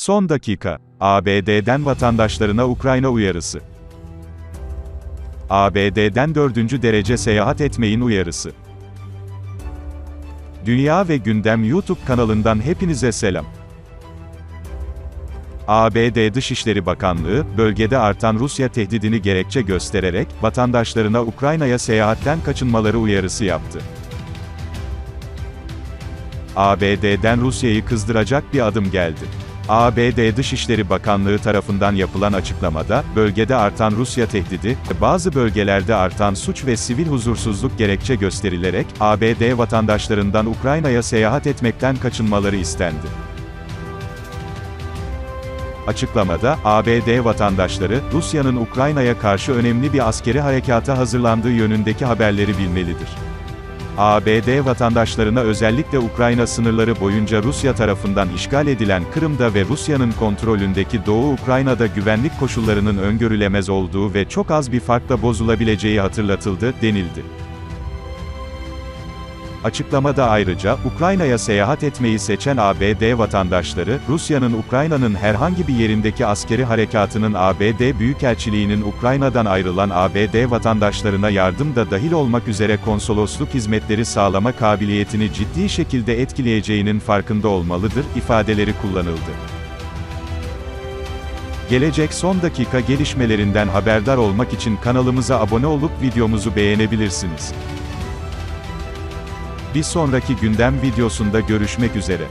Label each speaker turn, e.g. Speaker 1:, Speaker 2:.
Speaker 1: Son dakika. ABD'den vatandaşlarına Ukrayna uyarısı. ABD'den dördüncü derece seyahat etmeyin uyarısı. Dünya ve Gündem YouTube kanalından hepinize selam. ABD Dışişleri Bakanlığı, bölgede artan Rusya tehdidini gerekçe göstererek, vatandaşlarına Ukrayna'ya seyahatten kaçınmaları uyarısı yaptı. ABD'den Rusya'yı kızdıracak bir adım geldi. ABD Dışişleri Bakanlığı tarafından yapılan açıklamada, bölgede artan Rusya tehdidi, bazı bölgelerde artan suç ve sivil huzursuzluk gerekçe gösterilerek, ABD vatandaşlarından Ukrayna'ya seyahat etmekten kaçınmaları istendi. Açıklamada, ABD vatandaşları, Rusya'nın Ukrayna'ya karşı önemli bir askeri harekata hazırlandığı yönündeki haberleri bilmelidir. ABD vatandaşlarına özellikle Ukrayna sınırları boyunca Rusya tarafından işgal edilen Kırım'da ve Rusya'nın kontrolündeki Doğu Ukrayna'da güvenlik koşullarının öngörülemez olduğu ve çok az bir farkla bozulabileceği hatırlatıldı, denildi. Açıklamada ayrıca, Ukrayna'ya seyahat etmeyi seçen ABD vatandaşları, Rusya'nın Ukrayna'nın herhangi bir yerindeki askeri harekatının ABD Büyükelçiliğinin Ukrayna'dan ayrılan ABD vatandaşlarına yardım da dahil olmak üzere konsolosluk hizmetleri sağlama kabiliyetini ciddi şekilde etkileyeceğinin farkında olmalıdır, ifadeleri kullanıldı. Gelecek son dakika gelişmelerinden haberdar olmak için kanalımıza abone olup videomuzu beğenebilirsiniz. Bir sonraki gündem videosunda görüşmek üzere.